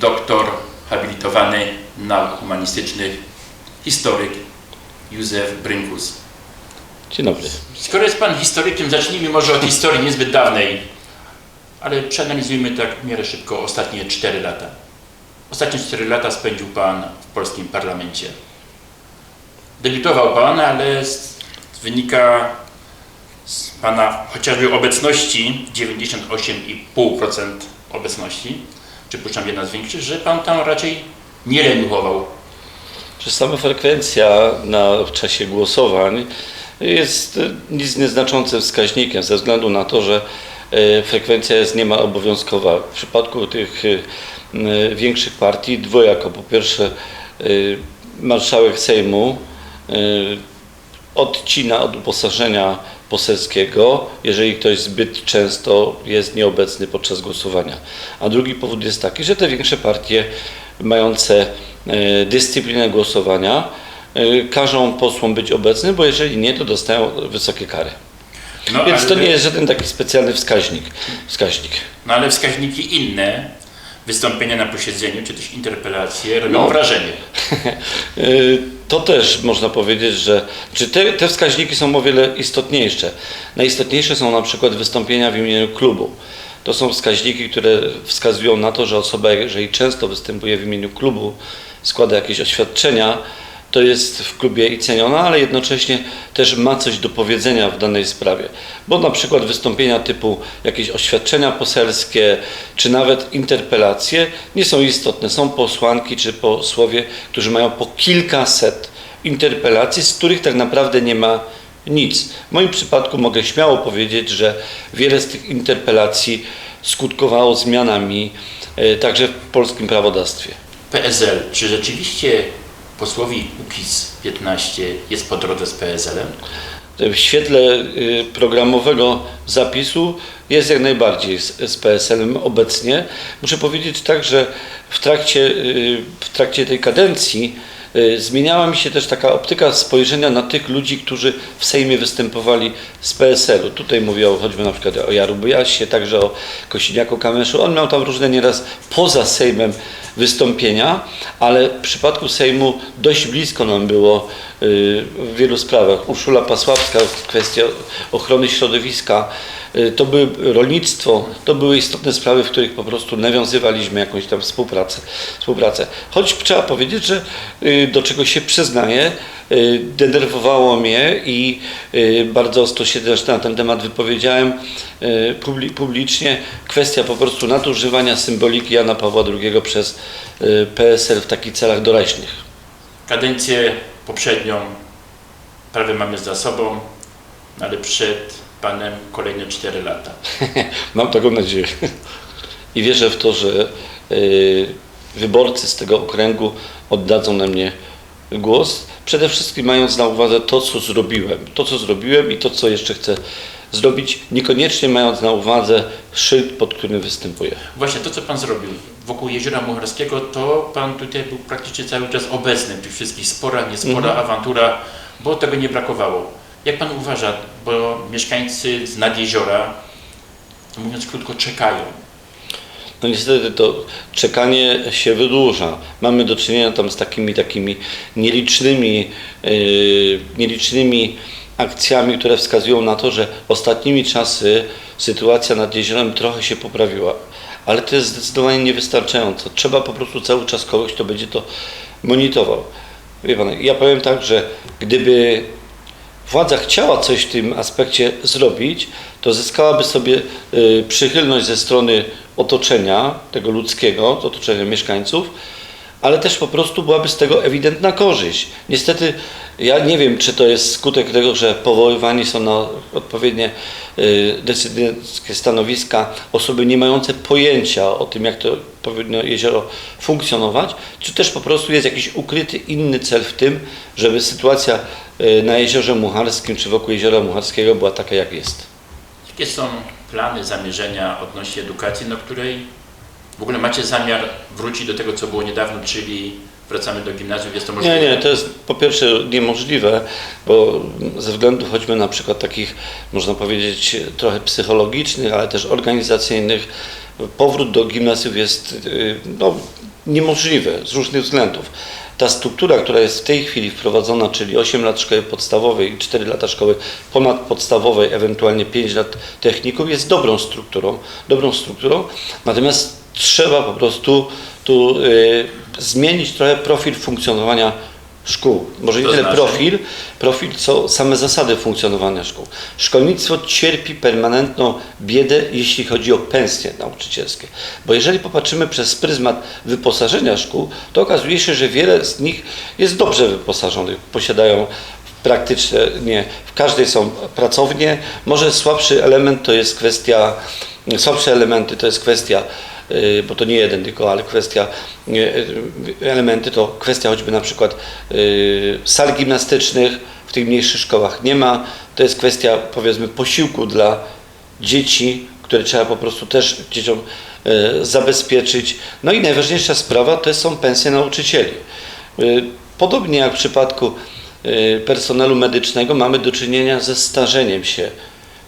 doktor habilitowany nauk humanistycznych, historyk Józef Brynkus. Dzień dobry. Skoro jest Pan historykiem, zacznijmy może od historii niezbyt dawnej, ale przeanalizujmy tak w miarę szybko ostatnie 4 lata. Ostatnie 4 lata spędził Pan w polskim parlamencie. Debiutował Pan, ale wynika z Pana chociażby obecności, 98,5% obecności, przypuszczam jedna z większych, że Pan tam raczej nie reniuchował. Że sama frekwencja na, w czasie głosowań jest nic nieznaczącym wskaźnikiem ze względu na to, że e, frekwencja jest niemal obowiązkowa. W przypadku tych e, większych partii dwojako. Po pierwsze e, marszałek Sejmu odcina od uposażenia poselskiego, jeżeli ktoś zbyt często jest nieobecny podczas głosowania. A drugi powód jest taki, że te większe partie mające e, dyscyplinę głosowania e, każą posłom być obecnym, bo jeżeli nie, to dostają wysokie kary. No, Więc to nie jest żaden taki specjalny wskaźnik. wskaźnik. No ale wskaźniki inne, wystąpienia na posiedzeniu, czy też interpelacje robią No. wrażenie. To też można powiedzieć, że czy te, te wskaźniki są o wiele istotniejsze. Najistotniejsze są na przykład wystąpienia w imieniu klubu. To są wskaźniki, które wskazują na to, że osoba, jeżeli często występuje w imieniu klubu, składa jakieś oświadczenia, to jest w klubie i ceniona, ale jednocześnie też ma coś do powiedzenia w danej sprawie. Bo na przykład wystąpienia typu jakieś oświadczenia poselskie, czy nawet interpelacje nie są istotne. Są posłanki czy posłowie, którzy mają po kilkaset interpelacji, z których tak naprawdę nie ma nic. W moim przypadku mogę śmiało powiedzieć, że wiele z tych interpelacji skutkowało zmianami e, także w polskim prawodawstwie. PSL, czy rzeczywiście posłowi UKIS 15 jest po drodze z PSL-em? W świetle y, programowego zapisu jest jak najbardziej z, z PSL-em obecnie. Muszę powiedzieć tak, że w trakcie, y, w trakcie tej kadencji y, zmieniała mi się też taka optyka spojrzenia na tych ludzi, którzy w Sejmie występowali z PSL-u. Tutaj mówię o, choćby na przykład o Jaru Bujasie, także o Kosiniaku Kamyszu. On miał tam różne nieraz poza Sejmem wystąpienia, ale w przypadku Sejmu dość blisko nam było y, w wielu sprawach. Urszula Pasławska, kwestia ochrony środowiska, y, to były rolnictwo, to były istotne sprawy, w których po prostu nawiązywaliśmy jakąś tam współpracę. współpracę. Choć trzeba powiedzieć, że y, do czego się przyznaję, denerwowało mnie i bardzo ostro się też na ten temat wypowiedziałem publi- publicznie, kwestia po prostu nadużywania symboliki Jana Pawła II przez PSL w takich celach doraźnych. Kadencję poprzednią prawie mamy za sobą, ale przed Panem kolejne 4 lata. Mam taką nadzieję. I wierzę w to, że y, wyborcy z tego okręgu oddadzą na mnie głos. Przede wszystkim mając na uwadze to, co zrobiłem. To, co zrobiłem i to, co jeszcze chcę zrobić, niekoniecznie mając na uwadze szyld, pod którym występuję. Właśnie to, co Pan zrobił wokół Jeziora Mucharskiego, to Pan tutaj był praktycznie cały czas obecny w tych wszystkich sporach, niespora, awantura, bo tego nie brakowało. Jak Pan uważa, bo mieszkańcy z nad jeziora, mówiąc krótko, czekają. No niestety to czekanie się wydłuża. Mamy do czynienia tam z takimi takimi nielicznymi, yy, nielicznymi akcjami, które wskazują na to, że ostatnimi czasy sytuacja nad jeziorem trochę się poprawiła. Ale to jest zdecydowanie niewystarczająco. Trzeba po prostu cały czas kogoś, kto będzie to monitorował. Wie pan, ja powiem tak, że gdyby władza chciała coś w tym aspekcie zrobić, to zyskałaby sobie y, przychylność ze strony otoczenia, tego ludzkiego, otoczenia mieszkańców, ale też po prostu byłaby z tego ewidentna korzyść. Niestety, ja nie wiem, czy to jest skutek tego, że powoływani są na odpowiednie y, decydenckie stanowiska osoby nie mające pojęcia o tym, jak to powinno jezioro funkcjonować, czy też po prostu jest jakiś ukryty inny cel w tym, żeby sytuacja y, na jeziorze Mucharskim czy wokół jeziora Mucharskiego była taka, jak jest. Jakie są plany, zamierzenia odnośnie edukacji, no której w ogóle macie zamiar wrócić do tego, co było niedawno, czyli wracamy do gimnazjum, jest to możliwe? Nie, nie, to jest po pierwsze niemożliwe, bo ze względów choćby na przykład takich, można powiedzieć, trochę psychologicznych, ale też organizacyjnych, powrót do gimnazjów jest y, no, niemożliwy z różnych względów. Ta struktura, która jest w tej chwili wprowadzona, czyli 8 lat szkoły podstawowej i 4 lata szkoły ponadpodstawowej, ewentualnie 5 lat technikum, jest dobrą strukturą, dobrą strukturą, natomiast trzeba po prostu tu y, zmienić trochę profil funkcjonowania szkół. Może nie To tyle znaczy? profil, profil, co same zasady funkcjonowania szkół. Szkolnictwo cierpi permanentną biedę, jeśli chodzi o pensje nauczycielskie. Bo jeżeli popatrzymy przez pryzmat wyposażenia szkół, to okazuje się, że wiele z nich jest dobrze wyposażonych, posiadają praktycznie w każdej są pracownie. Może słabszy element to jest kwestia, słabsze elementy to jest kwestia bo to nie jeden tylko, ale kwestia y, y, elementy to kwestia choćby na przykład y, sal gimnastycznych w tych mniejszych szkołach nie ma. To jest kwestia powiedzmy posiłku dla dzieci, które trzeba po prostu też dzieciom y, zabezpieczyć. No i najważniejsza sprawa to są pensje nauczycieli. Y, Podobnie jak w przypadku y, personelu medycznego mamy do czynienia ze starzeniem się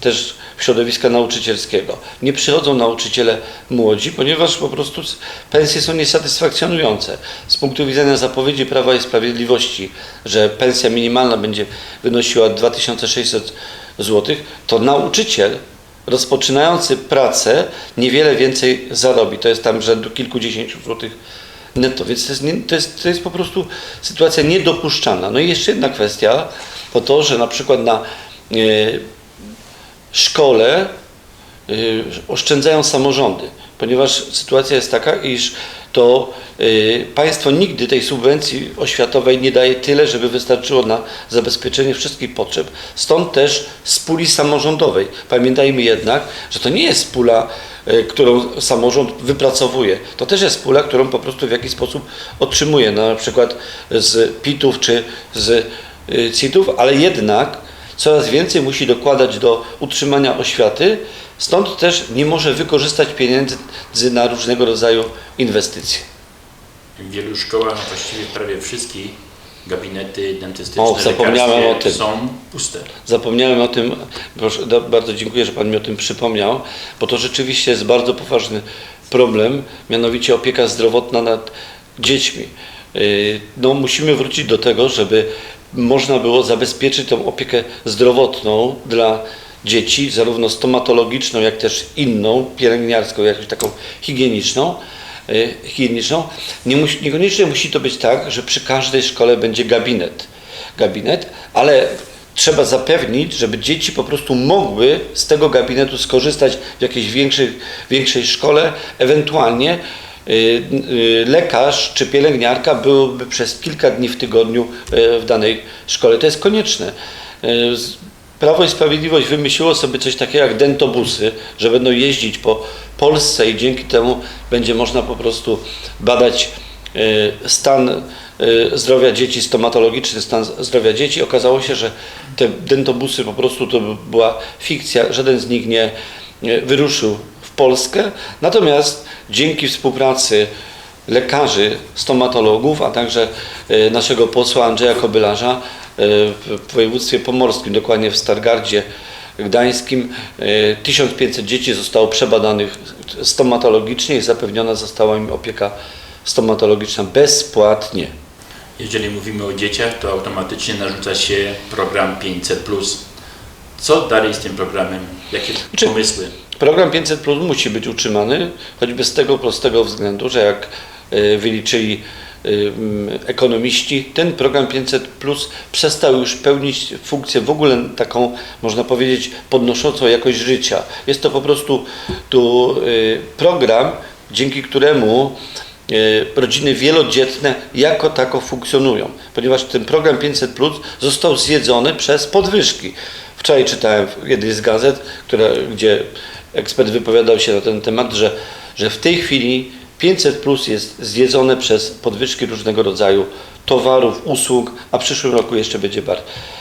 też środowiska nauczycielskiego. Nie przychodzą nauczyciele młodzi, ponieważ po prostu pensje są niesatysfakcjonujące. Z punktu widzenia zapowiedzi Prawa i Sprawiedliwości, że pensja minimalna będzie wynosiła 2600 zł, to nauczyciel rozpoczynający pracę niewiele więcej zarobi. To jest tam rzędu kilkudziesięciu złotych netto, więc to jest, to, jest, to jest po prostu sytuacja niedopuszczalna. No i jeszcze jedna kwestia, to to, że na przykład na e, szkole y, oszczędzają samorządy, ponieważ sytuacja jest taka, iż to y, państwo nigdy tej subwencji oświatowej nie daje tyle, żeby wystarczyło na zabezpieczenie wszystkich potrzeb. Stąd też z puli samorządowej. Pamiętajmy jednak, że to nie jest pula, y, którą samorząd wypracowuje. To też jest pula, którą po prostu w jakiś sposób otrzymuje, na przykład z PIT-ów czy z CIT-ów, ale jednak coraz więcej musi dokładać do utrzymania oświaty, stąd też nie może wykorzystać pieniędzy na różnego rodzaju inwestycje. W wielu szkołach, właściwie prawie wszystkich, gabinety dentystyczne, O, zapomniałem o tym. są puste. Zapomniałem o tym, proszę, bardzo dziękuję, że Pan mi o tym przypomniał, bo to rzeczywiście jest bardzo poważny problem, mianowicie opieka zdrowotna nad dziećmi. Yy, No, musimy wrócić do tego, żeby można było zabezpieczyć tą opiekę zdrowotną dla dzieci, zarówno stomatologiczną, jak też inną, pielęgniarską, jakąś taką higieniczną. yy, higieniczną. Nie musi, niekoniecznie musi to być tak, że przy każdej szkole będzie gabinet gabinet, ale trzeba zapewnić, żeby dzieci po prostu mogły z tego gabinetu skorzystać w jakiejś większej, większej szkole, ewentualnie lekarz czy pielęgniarka byłoby przez kilka dni w tygodniu y, w danej szkole. To jest konieczne. Y, Prawo i Sprawiedliwość wymyśliło sobie coś takiego jak dentobusy, że będą jeździć po Polsce i dzięki temu będzie można po prostu badać y, stan y, zdrowia dzieci, stomatologiczny stan zdrowia dzieci. Okazało się, że te dentobusy po prostu to by- była fikcja, żaden z nich nie wyruszył Polskę. Natomiast dzięki współpracy lekarzy, stomatologów, a także y, naszego posła Andrzeja Kobylarza y, w województwie pomorskim, dokładnie w Stargardzie Gdańskim, y, 1500 dzieci zostało przebadanych stomatologicznie i zapewniona została im opieka stomatologiczna bezpłatnie. Jeżeli mówimy o dzieciach, to automatycznie narzuca się program 500. Co dalej z tym programem? Jakie Czy- pomysły? Program 500 Plus musi być utrzymany, choćby z tego prostego względu, że jak y, wyliczyli y, mm, ekonomiści, ten program 500 Plus przestał już pełnić funkcję w ogóle taką, można powiedzieć, podnoszącą jakość życia. Jest to po prostu tu y, program, dzięki któremu rodziny wielodzietne jako tako funkcjonują, ponieważ ten program 500 Plus został zjedzony przez podwyżki. Wczoraj czytałem w jednej z gazet, która, gdzie ekspert wypowiadał się na ten temat, że, że w tej chwili 500 plus jest zjedzone przez podwyżki różnego rodzaju towarów, usług, a w przyszłym roku jeszcze będzie bar,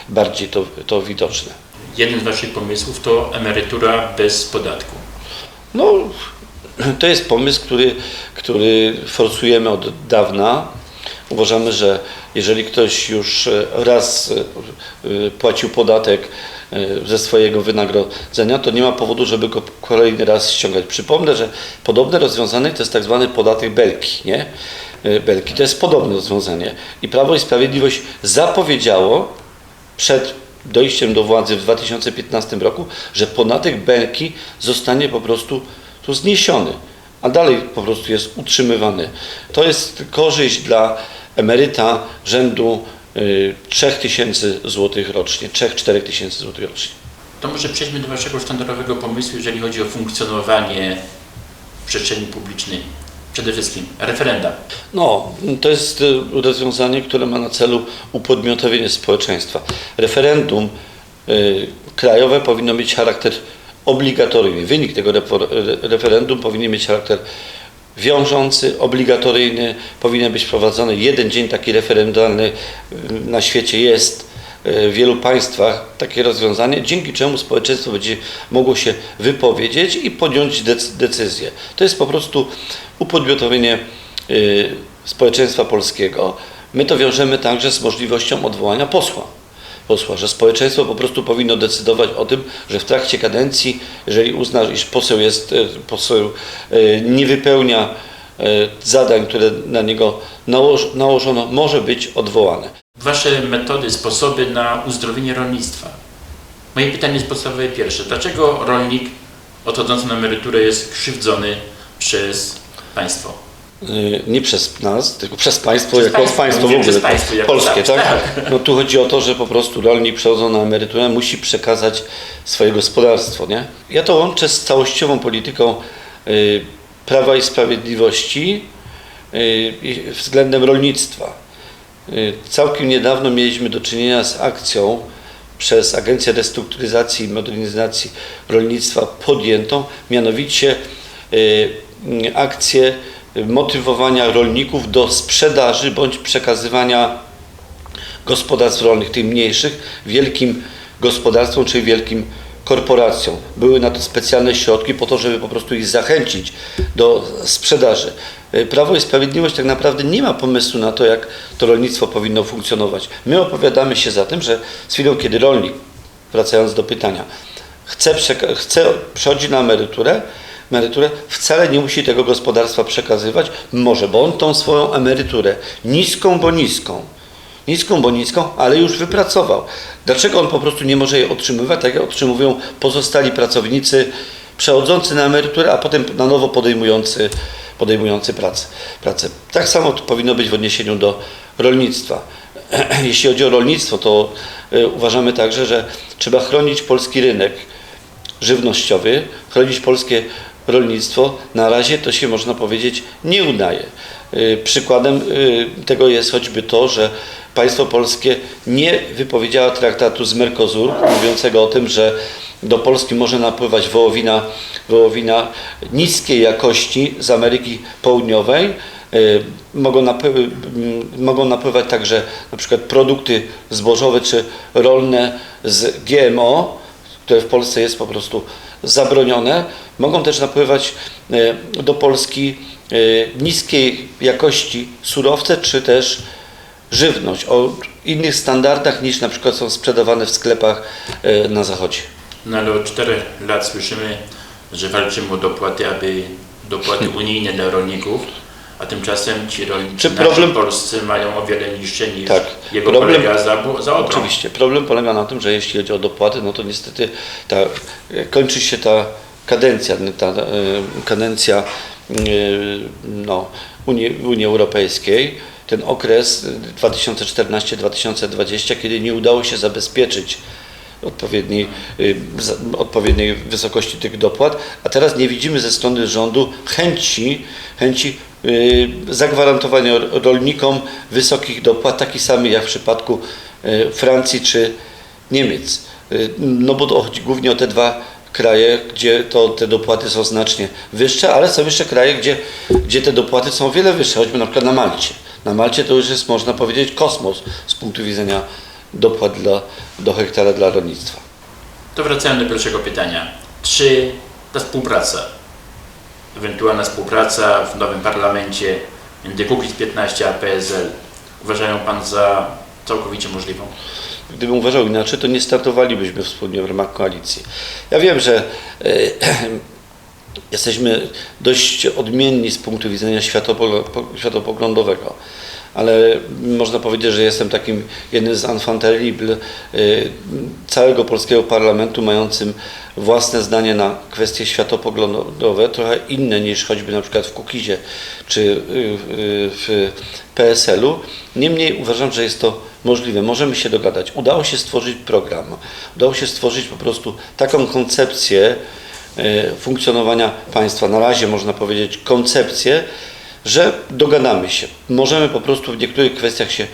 bardziej to, to widoczne. Jeden z Waszych pomysłów to emerytura bez podatku. No, to jest pomysł, który, który forsujemy od dawna. Uważamy, że jeżeli ktoś już e, raz e, e, płacił podatek ze swojego wynagrodzenia, to nie ma powodu, żeby go kolejny raz ściągać. Przypomnę, że podobne rozwiązanie to jest tak zwany podatek belki, nie? Belki to jest podobne rozwiązanie. I Prawo i Sprawiedliwość zapowiedziało przed dojściem do władzy w 2015 roku, że podatek belki zostanie po prostu tu zniesiony, a dalej po prostu jest utrzymywany. To jest korzyść dla emeryta rzędu y, 3000 zł rocznie, 3-4 tysięcy złotych rocznie. To może przejdźmy do Waszego sztandarowego pomysłu, jeżeli chodzi o funkcjonowanie przestrzeni publicznej. Przede wszystkim referenda. No, to jest y, rozwiązanie, które ma na celu upodmiotowienie społeczeństwa. Referendum y, krajowe powinno mieć charakter obligatoryjny. Wynik tego referendum powinien mieć charakter wiążący, obligatoryjny. Powinien być wprowadzony jeden dzień taki referendalny y, na świecie jest y, w wielu państwach takie rozwiązanie, dzięki czemu społeczeństwo będzie mogło się wypowiedzieć i podjąć dec- decyzję. To jest po prostu upodmiotowienie y, społeczeństwa polskiego. My to wiążemy także z możliwością odwołania posła. Posła, że społeczeństwo po prostu powinno decydować o tym, że w trakcie kadencji, jeżeli uzna, iż poseł jest, y, poseł y, nie wypełnia y, zadań, które na niego nałoż, nałożono, może być odwołane. Wasze metody, sposoby na uzdrowienie rolnictwa. Moje pytanie jest podstawowe pierwsze. Dlaczego rolnik odchodzący na emeryturę jest krzywdzony przez państwo? Y, nie przez nas, tylko przez państwo, Przez jako państwo, państwo w mówię ogóle, przez państwo jako polskie, tak, tak? No tu chodzi o to, że po prostu rolnik przechodząc na emeryturę musi przekazać swoje gospodarstwo, nie? Ja to łączę z całościową polityką y, Prawa i Sprawiedliwości y, względem rolnictwa. Y, Całkiem niedawno mieliśmy do czynienia z akcją przez Agencję Restrukturyzacji i Modernizacji Rolnictwa podjętą, mianowicie akcję motywowania rolników do sprzedaży bądź przekazywania gospodarstw rolnych, tych mniejszych, wielkim gospodarstwom czy wielkim korporacjom. Były na to specjalne środki po to, żeby po prostu ich zachęcić do sprzedaży. Y, Prawo i Sprawiedliwość tak naprawdę nie ma pomysłu na to, jak to rolnictwo powinno funkcjonować. My opowiadamy się za tym, że z chwilą, kiedy rolnik, wracając do pytania, chce, chce przechodzi na emeryturę, emeryturę, wcale nie musi tego gospodarstwa przekazywać, może, bo on tą swoją emeryturę, niską bo niską, niską bo niską, ale już wypracował. Dlaczego on po prostu nie może jej otrzymywać, tak jak otrzymują pozostali pracownicy przechodzący na emeryturę, a potem na nowo podejmujący, podejmujący pracę, pracę. Tak samo powinno być w odniesieniu do rolnictwa. Jeśli chodzi o rolnictwo, to y, uważamy także, że trzeba chronić polski rynek żywnościowy, chronić polskie rolnictwo, na razie to się można powiedzieć nie udaje. Y, Przykładem y, tego jest choćby to, że państwo polskie nie wypowiedziało traktatu z Mercosur, mówiącego o tym, że do Polski może napływać wołowina, wołowina niskiej jakości z Ameryki Południowej. Y, Mogą, napły- m, mogą napływać także na przykład produkty zbożowe czy rolne z GMO, które w Polsce jest po prostu zabronione, mogą też napływać e, do Polski e, niskiej jakości surowce czy też żywność o innych standardach niż na przykład są sprzedawane w sklepach e, na zachodzie. No ale od czterech lat słyszymy, że walczymy o dopłaty, aby dopłaty unijne dla rolników, a tymczasem ci rolnicy Czy problem- polscy mają o wiele niższe niż Tak. jego Problem- kolega za, za. Oczywiście. Problem polega na tym, że jeśli chodzi o dopłaty, no to niestety ta, kończy się ta kadencja, ta e, kadencja e, no, Unii, Unii Europejskiej, ten okres 2014-2020, kiedy nie udało się zabezpieczyć odpowiedniej, za- odpowiedniej wysokości tych dopłat, a teraz nie widzimy ze strony rządu chęci, chęci y, zagwarantowania rolnikom wysokich dopłat, takich samych jak w przypadku y, Francji czy Niemiec. Y, No bo chodzi głównie o te dwa kraje, gdzie to, te dopłaty są znacznie wyższe, ale są jeszcze kraje, gdzie, gdzie te dopłaty są o wiele wyższe, choćby na przykład na Malcie. Na Malcie to już jest, można powiedzieć, kosmos z punktu widzenia dopłat dla, do hektara dla rolnictwa. To wracając do pierwszego pytania. Czy ta współpraca, ewentualna współpraca w nowym parlamencie między Kukiz 15 a PSL uważają Pan za całkowicie możliwą? Gdybym uważał inaczej, to nie startowalibyśmy wspólnie w ramach koalicji. Ja wiem, że e, jesteśmy dość odmienni z punktu widzenia światopo- po- światopoglądowego, ale można powiedzieć, że jestem takim jednym z enfant terrible e, całego polskiego parlamentu, mającym własne zdanie na kwestie światopoglądowe, trochę inne niż choćby na przykład w Kukizie czy y, y, w PSL-u. Niemniej uważam, że jest to możliwe. Możemy się dogadać. Udało się stworzyć program, udało się stworzyć po prostu taką koncepcję funkcjonowania państwa. Na razie można powiedzieć koncepcję, że dogadamy się. Możemy po prostu w niektórych kwestiach się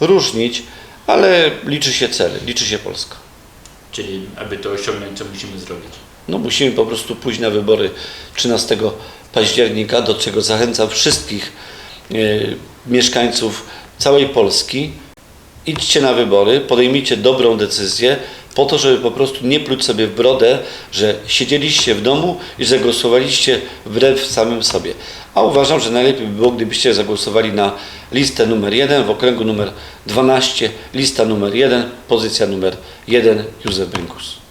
różnić, ale liczy się cel, liczy się Polska. Czyli aby to osiągnąć, co musimy zrobić? No musimy po prostu pójść na wybory 13 października, do czego zachęcam wszystkich e, mieszkańców całej Polski. Idźcie na wybory, podejmijcie dobrą decyzję po to, żeby po prostu nie pluć sobie w brodę, że siedzieliście w domu i zagłosowaliście wbrew samym sobie. A uważam, że najlepiej by było, gdybyście zagłosowali na listę numer 1 w okręgu numer 12, lista numer 1, pozycja numer 1, Józef Brynkus.